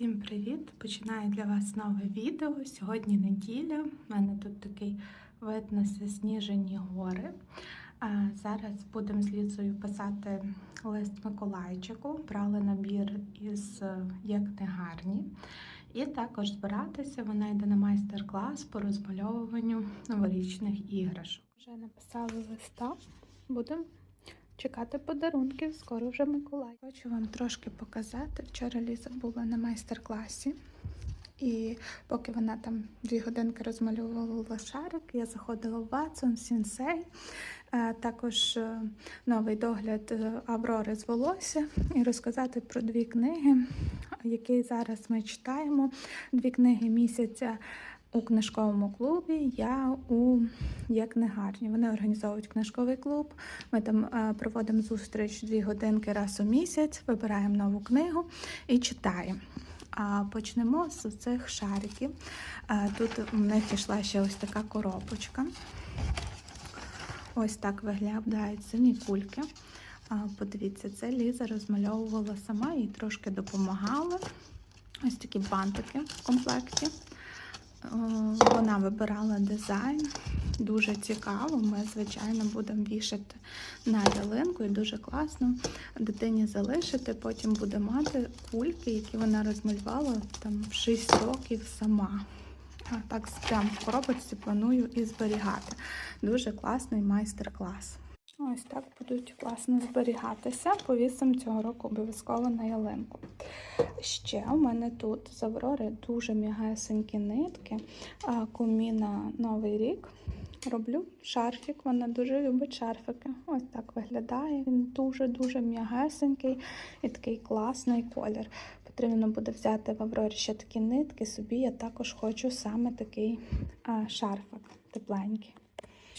Всім привіт! Починаю для вас нове відео. Сьогодні неділя. У мене тут такий вид на засніжені гори. Зараз будемо з Лізою писати лист Миколайчику. Брали набір із Як не гарні. І також збиратися. Вона йде на майстер-клас по розмальовуванню новорічних іграшок. Вже написали листа. Будемо чекати подарунків. Скоро вже Миколай. Хочу вам трошки показати. Вчора Ліза була на майстер-класі. І поки вона там дві годинки розмальовувала шарик, я заходила в Ватсон, Сінсей, Е, також е, новий догляд е, Аврори з волосся і розказати про дві книги, які зараз ми читаємо. Дві книги місяця у книжковому клубі. Я у є книгарні. Вони організовують книжковий клуб. Ми там е, проводимо зустріч дві годинки раз у місяць, вибираємо нову книгу і читаємо. А почнемо з цих шариків. Е, Тут у них йшла ще ось така коробочка. Ось так виглядають самі кульки. Подивіться, це Ліза розмальовувала сама і трошки допомагала. Ось такі бантики в комплекті. Е, Вона вибирала дизайн. Дуже цікаво. Ми, звичайно, будемо вішати на ялинку і дуже класно дитині залишити. Потім буде мати кульки, які вона розмалювала там в 6 років сама. Так прямо в коробочці планую і зберігати. Дуже класний майстер-клас. Ось так будуть класно зберігатися. Повісимо цього року обов'язково на ялинку. Ще у мене тут з Аврори дуже м'ягесенькі нитки. А, Кумі на Новий рік. Роблю шарфік, вона дуже любить шарфики. Ось так виглядає. Він дуже-дуже м'ягесенький і такий класний колір. Потрібно буде взяти в Аврорі ще такі нитки. Собі я також хочу саме такий шарфик тепленький.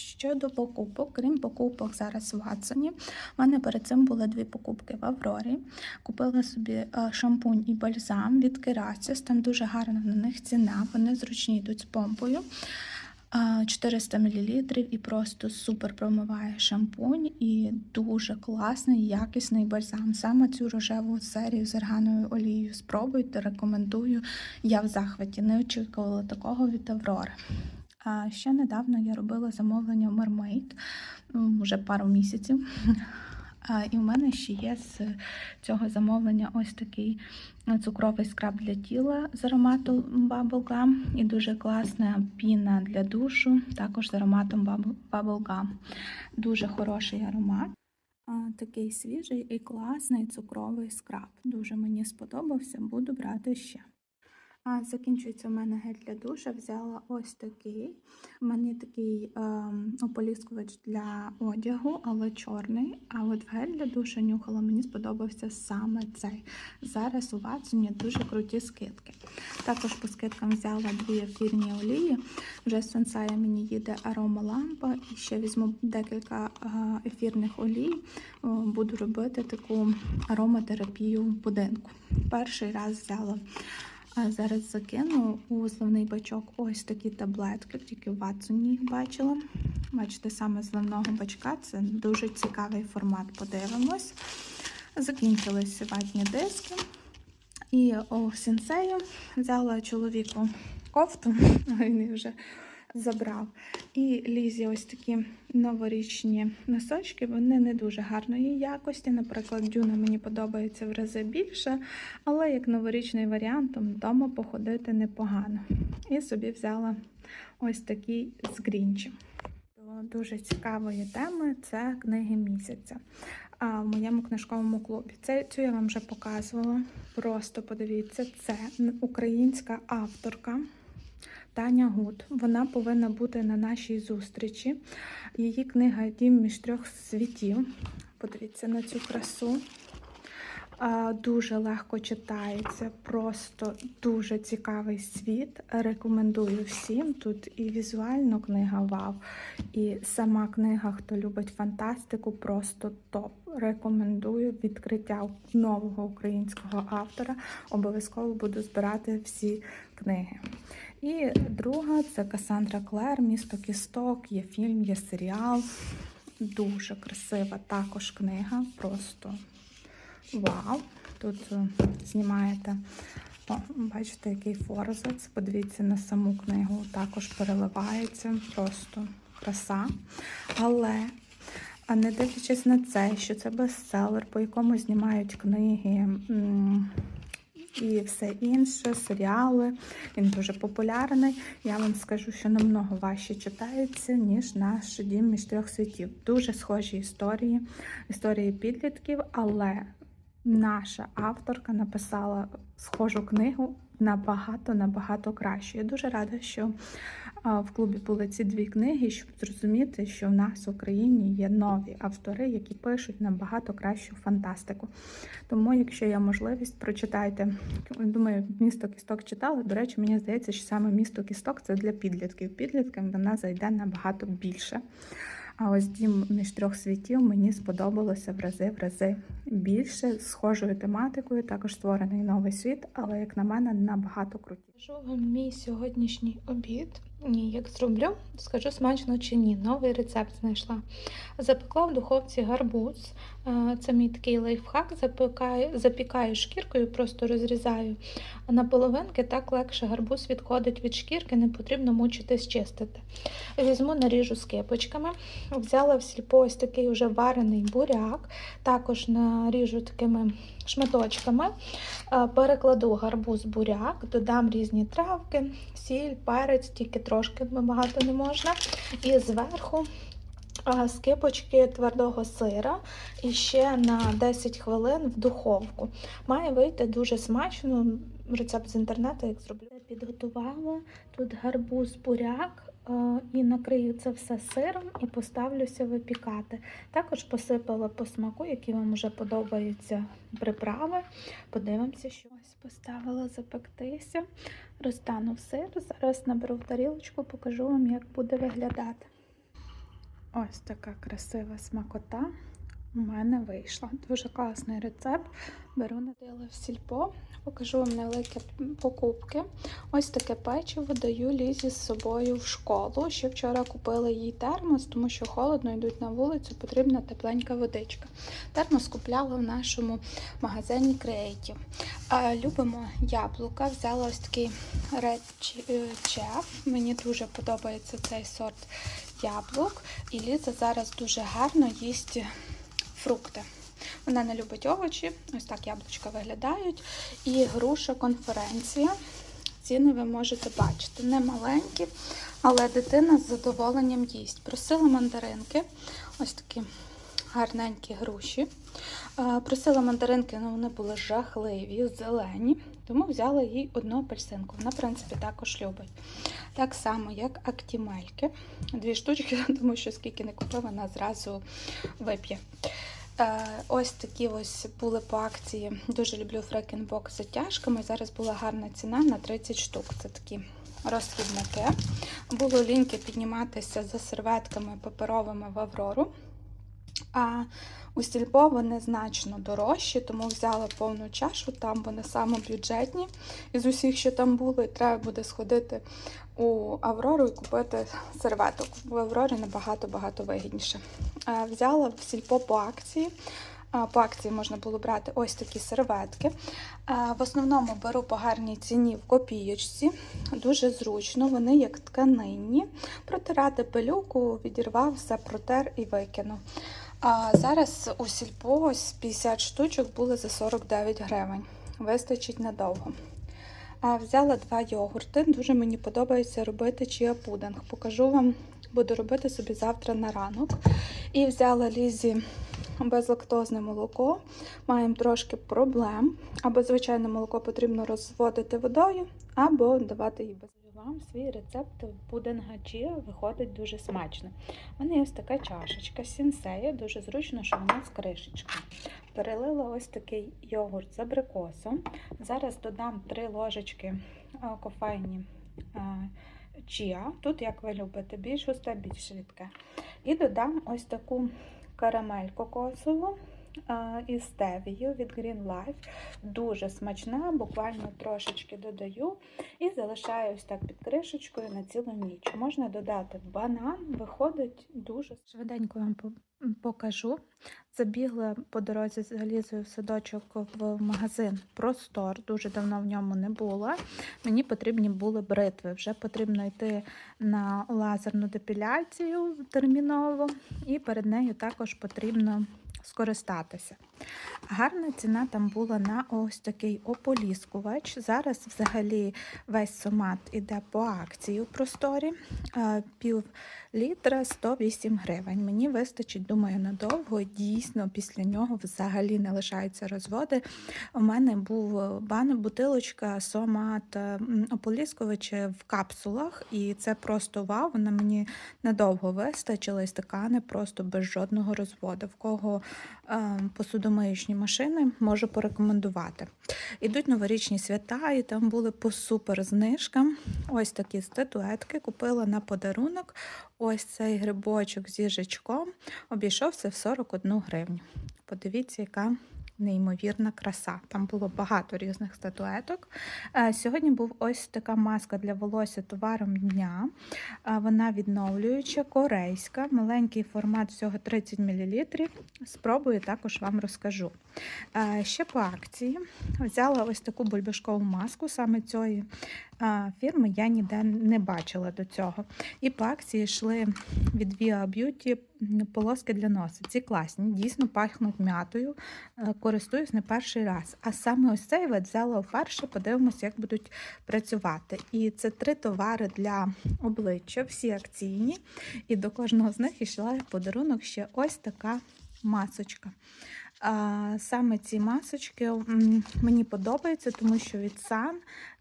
Щодо покупок, крім покупок зараз в Ватсоні, в мене перед цим були дві покупки в Аврорі. Купила собі е, шампунь і бальзам від Керасіс. Там дуже гарна на них ціна. Вони зручні йдуть з помпою. Е, 400 мл і просто супер промиває шампунь і дуже класний, якісний бальзам. Саме цю рожеву серію з арганою олією спробуйте, рекомендую. Я в захваті не очікувала такого від Аврори. А ще недавно я робила замовлення в Mermaid, вже пару місяців. І в мене ще є з цього замовлення ось такий цукровий скраб для тіла з ароматом Bubblegum і дуже класна піна для душу, також з ароматом Bubble- Bubblegum. Дуже хороший аромат. Такий свіжий і класний цукровий скраб. Дуже мені сподобався, буду брати ще. А закінчується у мене гель для душа. Взяла ось такий. У мене такий ем, ополіскувач для одягу, але чорний. А от гель для душа нюхала, мені сподобався саме цей. Зараз у Ватсоні дуже круті скидки. Також по скидкам взяла дві ефірні олії. Вже з Сенсая мені їде аромалампа. І ще візьму декілька е, ефірних олій. Буду робити таку ароматерапію в будинку. Перший раз взяла. А зараз закину у зливний бачок ось такі таблетки, тільки в Ватсоні їх бачила. Бачите, саме зливного бачка це дуже цікавий формат. Подивимось. Закінчилися ватні диски. І у сенсею взяла чоловіку кофту, він вже забрав. І лізі ось такі новорічні носочки, вони не дуже гарної якості. Наприклад, дюна мені подобається в рази більше, але як новорічний варіант, вдома походити непогано. І собі взяла ось такий з Грінчем. Дуже цікавої теми це книги місяця. А в моєму книжковому клубі. Це цю я вам вже показувала. Просто подивіться, це українська авторка. Таня Гуд. Вона повинна бути на нашій зустрічі. Її книга Дім між трьох світів. Подивіться на цю красу. Дуже легко читається, просто дуже цікавий світ. Рекомендую всім. Тут і візуально книга вау, і сама книга, хто любить фантастику, просто топ. Рекомендую відкриття нового українського автора. Обов'язково буду збирати всі книги. І друга це Касандра Клер, місто Кісток. Є фільм, є серіал. Дуже красива також книга. Просто вау! Тут е, знімаєте о, Бачите, який форзац. Подивіться на саму книгу, також переливається. Просто краса. Але, не дивлячись на це, що це бестселер, по якому знімають книги і все інше, серіали. Він дуже популярний. Я вам скажу, що намного важче читається, ніж наш дім між трьох світів. Дуже схожі історії, історії підлітків, але наша авторка написала схожу книгу набагато набагато краще. Я дуже рада, що в клубі були ці дві книги, щоб зрозуміти, що в нас в Україні є нові автори, які пишуть набагато кращу фантастику. Тому, якщо є можливість, прочитайте. Думаю, місто кісток читали. До речі, мені здається, що саме місто кісток це для підлітків. Підліткам вона зайде набагато більше. А ось дім між трьох світів мені сподобалося в рази в рази більше схожою тематикою. Також створений новий світ, але як на мене набагато круті. Покажу вам мій сьогоднішній обід. Ні, як зроблю, скажу смачно чи ні. Новий рецепт знайшла. Запекла в духовці гарбуз. Це мій такий лайфхак. Запікаю, запікаю шкіркою, просто розрізаю на половинки. Так легше гарбуз відходить від шкірки, не потрібно мучитись чистити. Візьму, наріжу скипочками. Взяла в сільпо такий вже варений буряк. Також наріжу такими шматочками. Перекладу гарбуз буряк, додам різні травки, сіль, перець, тільки трошки багато не можна. І зверху скипочки твердого сира і ще на 10 хвилин в духовку. Має вийти дуже смачно. Рецепт з інтернету, як зроблю. Підготувала тут гарбуз буряк. І накрию це все сиром і поставлюся випікати. Також посипала по смаку, які вам вже подобаються приправи. Подивимося, що ось поставила запектися. Розтанув сир. Зараз наберу в тарілочку, покажу вам, як буде виглядати. Ось така красива смакота у мене вийшла. Дуже класний рецепт. Беру на Ходила в сільпо, покажу вам невеликі покупки. Ось таке печиво даю Лізі з собою в школу. Ще вчора купила їй термос, тому що холодно йдуть на вулицю, потрібна тепленька водичка. Термос купляла в нашому магазині Creative. Любимо яблука. Взяла ось такий Red Chef. Мені дуже подобається цей сорт яблук. І Ліза зараз дуже гарно їсть фрукти. Вона не любить овочі, ось так яблучка виглядають. І груша конференція. Ціни ви можете бачити. Не маленькі, але дитина з задоволенням їсть. Просила мандаринки, ось такі гарненькі груші. Просила мандаринки, але вони були жахливі, зелені, тому взяла їй одну апельсинку. Вона, в принципі, також любить. Так само, як актімельки. Дві штучки, тому що скільки не купила, вона зразу вип'є. Е, Ось такі ось були по акції. Дуже люблю фрекінбок з затяжками. Зараз була гарна ціна на 30 штук. Це такі розхідники. Було ліньки підніматися за серветками паперовими в Аврору. А у сільпо вони значно дорожчі, тому взяла повну чашу, там вони саме бюджетні із усіх, що там було, і треба буде сходити у Аврору і купити серветок. В Аврорі набагато-багато вигідніше. Е, Взяла в сільпо по акції. По акції можна було брати ось такі серветки. В основному беру по гарній ціні в копійочці. Дуже зручно, вони як тканинні. Протирати пилюку, відірвав, все протер і викинув. А зараз у сільпо ось 50 штучок були за 49 гривень. Вистачить надовго. А, Взяла два йогурти. Дуже мені подобається робити чия пудинг. Покажу вам, буду робити собі завтра на ранок. І взяла Лізі безлактозне молоко. Маємо трошки проблем. Або звичайне молоко потрібно розводити водою, або давати їй без. Вам свій рецепт пудинга чія виходить дуже смачно. У мене є ось така чашечка сінсея, дуже зручно, що вона з кришечки. Перелила ось такий йогурт з абрикосом. Зараз додам 3 ложечки кофейні а. Тут, як ви любите, більш густе, більш рідке. І додам ось таку карамель кокосову. Із стевією від Green Life. Дуже смачна, буквально трошечки додаю і залишаю ось так під кришечкою на цілу ніч. Можна додати банан, виходить дуже Швиденько вам покажу. Забігла по дорозі з Алізою в садочок в магазин Простор. Дуже давно в ньому не було. Мені потрібні були бритви. Вже потрібно йти на лазерну депіляцію терміново, і перед нею також потрібно скористатися. Гарна ціна там була на ось такий ополіскувач. Зараз взагалі весь сомат іде по акції у просторі. Е, Пів літра 108 гривень. Мені вистачить, думаю, надовго. Дійсно, після нього взагалі не лишаються розводи. У мене був е, бан, бутилочка сомат е, ополіскувач в капсулах, і це просто вау. Вона мені надовго вистачила і стакани просто без жодного розводу. В кого е, посудомиючні машини, можу порекомендувати. Ідуть новорічні свята, і там були по супер знижкам. Ось такі статуетки купила на подарунок. Ось цей грибочок зі жичком обійшовся в 41 гривню. Подивіться, яка неймовірна краса. Там було багато різних статуеток. Е, Сьогодні був ось така маска для волосся товаром дня. Е, Вона відновлююча, корейська, маленький формат, всього 30 мл. Спробую також вам розкажу. Е, Ще по акції взяла ось таку бульбашкову маску саме цієї фірми я ніде не бачила до цього. І по акції йшли від Via Beauty полоски для носа. Ці класні, дійсно пахнуть м'ятою. Е, Користуюсь не перший раз. А саме ось цей вид взяла вперше, подивимося, як будуть працювати. І це три товари для обличчя, всі акційні. І до кожного з них йшла подарунок ще ось така масочка. Саме ці масочки мені подобаються, тому що від Sun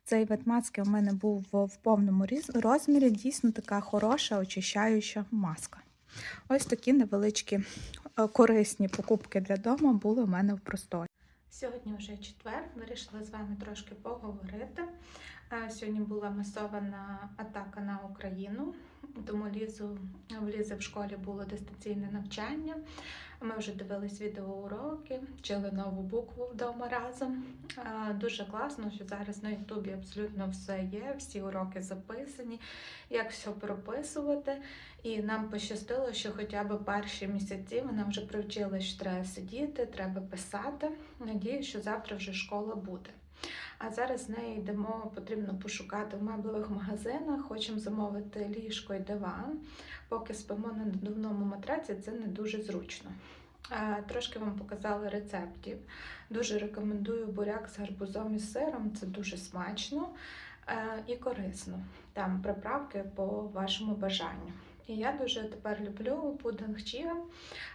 цей вид маски у мене був в повному розмірі. Дійсно така хороша очищаюча маска. Ось такі невеличкі е, корисні покупки для дому були у мене в просторі. Сьогодні вже четвер, вирішила з вами трошки поговорити. Е, Сьогодні була масована атака на Україну, тому лізу в Лізи в школі було дистанційне навчання. Ми вже дивились відеоуроки, вчили нову букву вдома разом. Дуже класно, що зараз на Ютубі абсолютно все є, всі уроки записані, як все прописувати. І нам пощастило, що хоча б перші місяці вона вже привчилась, що треба сидіти, треба писати. Надію, що завтра вже школа буде. А зараз з нею йдемо, потрібно пошукати в меблевих магазинах, хочемо замовити ліжко і диван. Поки спимо на надувному матраці, це не дуже зручно. Трошки вам показали рецептів. Дуже рекомендую буряк з гарбузом і сиром, це дуже смачно е, і корисно. Там приправки по вашому бажанню. І я дуже тепер люблю пудинг чіа.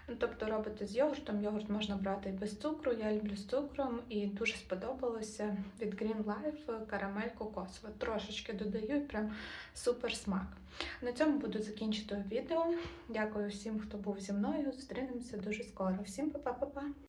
Ну, Тобто робити з йогуртом. Йогурт можна брати і без цукру. Я люблю з цукром і дуже сподобалося від Green Life карамель кокосова. Трошечки додаю і прям супер смак. На цьому буду закінчити відео. Дякую всім, хто був зі мною. Зустрінемося дуже скоро. Всім па-па-па-па!